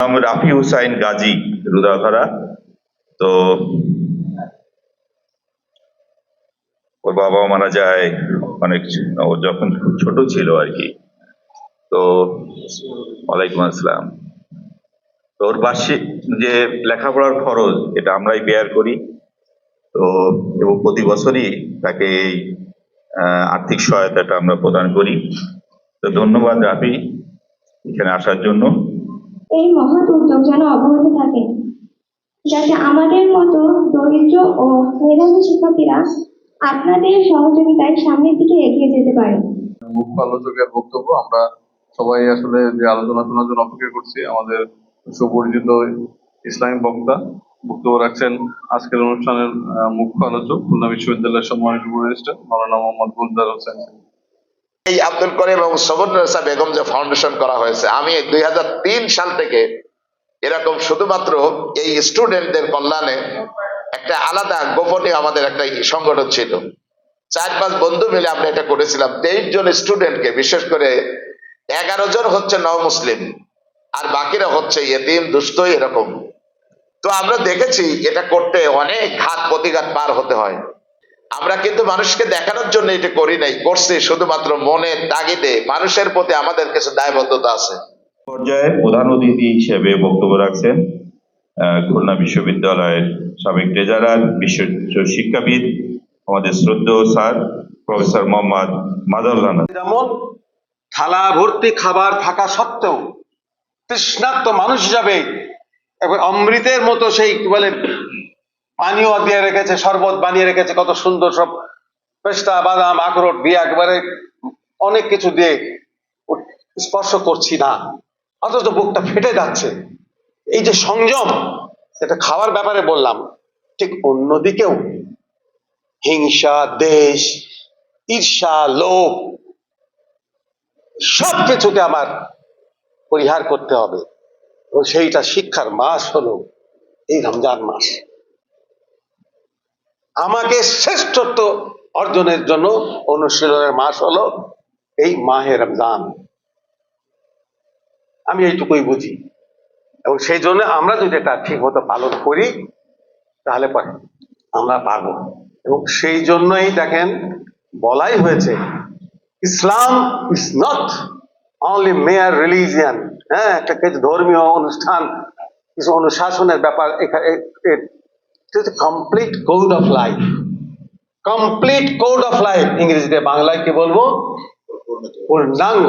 নাম রাফি হুসাইন গাজী রুদাধরা। তো ওর বাবা মারা যায়, অনেক ও যখন ছোট ছিল আর কি। তো ওয়ালাইকুম আসসালাম। তো ওর বার্ষিক যে লেখাপড়ার খরচ, এটা আমরাই বেয়ার করি। তো এবং প্রতি বছরই তাকে এই আর্থিক সহায়তাটা আমরা প্রদান করি। তো ধন্যবাদ রাফি এখানে আসার জন্য। এই মহৎ উদ্যোগ যেন অব্যাহত থাকে, যাতে আমাদের মতো দরিদ্র ও মেধাবী শিক্ষার্থীরা আপনাদের সহযোগিতায় সামনের দিকে এগিয়ে যেতে পারে। মুখ্য আলোচকের বক্তব্য, আমরা সবাই আসলে যে আলোচনা শোনার জন্য অপেক্ষা করছি, আমাদের সুপরিচিত ইসলামী বক্তা বক্তব্য রাখছেন আজকের অনুষ্ঠানের মুখ্য আলোচক খুলনা বিশ্ববিদ্যালয়ের সম্মানিত উপদেষ্টা, মাওলানা মোহাম্মদ গুলজার হোসেন। এই আব্দুল করিম এবং সবুন্নেসা বেগম যে ফাউন্ডেশন করা হয়েছে, আমি দুই সাল থেকে এরকম শুধুমাত্র এই স্টুডেন্টদের কল্যাণে একটা আলাদা গোপনীয় আমাদের একটা সংগঠন ছিল। চার পাঁচ বন্ধু মিলে আমরা এটা করেছিলাম। তেইশ জন স্টুডেন্টকে বিশেষ করে এগারো জন হচ্ছে নব মুসলিম, আর বাকিরা হচ্ছে এতিম দুস্থ এরকম। তো আমরা দেখেছি এটা করতে অনেক ঘাত প্রতিঘাত পার হতে হয়। আমরা কিন্তু মানুষকে দেখানোর জন্য এটা করি নাই করছি শুধুমাত্র মনের তাগিদে। মানুষের প্রতি আমাদের কিছু দায়বদ্ধতা আছে। পর্যায়ে প্রধান অতিথি হিসেবে বক্তব্য রাখছেন আহ, খুলনা বিশ্ববিদ্যালয়ের সাবেক ট্রেজারার বিশ্ব শিক্ষাবিদ আমাদের শ্রদ্ধেয় স্যার প্রফেসর মোহাম্মদ মাদাল্লাহ যেমন থালা ভর্তি খাবার থাকা সত্ত্বেও তৃষ্ণার্ত মানুষ হিসাবে এবং অমৃতের মতো সেই কি বলে পানীয় দিয়ে রেখেছে, শরবত বানিয়ে রেখেছে, কত সুন্দর সব পেস্তা, বাদাম, আখরোট দিয়ে একবারে অনেক কিছু দিয়ে স্পর্শ করছি না। অথচ বুকটা ফেটে যাচ্ছে। এই যে সংযম এটা খাওয়ার ব্যাপারে বললাম। ঠিক অন্যদিকেও হিংসা, দেশ, ঈর্ষা, লোভ, সব কিছুকে আমার পরিহার করতে হবে। এবং সেইটা শিক্ষার মাস হলো এই রমজান মাস। আমাকে শ্রেষ্ঠত্ব অর্জনের জন্য অনুশীলনের মাস হলো এই মাহে রমজান। আমি এইটুকুই বুঝি। এবং সেই জন্য আমরা যদি এটা ঠিক মতো পালন করি, তাহলে পরে আমরা পারব। এবং সেই জন্যই দেখেন, বলাই হয়েছে, Islam is not only mere religion হ্যাঁ একটা কিছু ধর্মীয় অনুষ্ঠান, কিছু অনুশাসনের ব্যাপার এখানে complete code of life complete code of life ইংরেজিতে বাংলায় কি বলব? পূর্ণাঙ্গ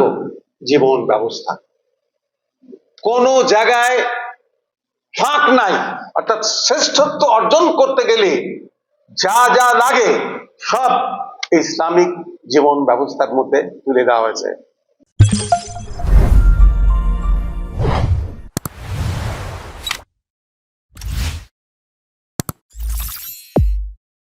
জীবন ব্যবস্থা। কোন জায়গায় ফাঁক নাই। অর্থাৎ শ্রেষ্ঠত্ব অর্জন করতে গেলে যা যা লাগে সব ইসলামিক জীবন ব্যবস্থার মধ্যে তুলে দেওয়া হয়েছে।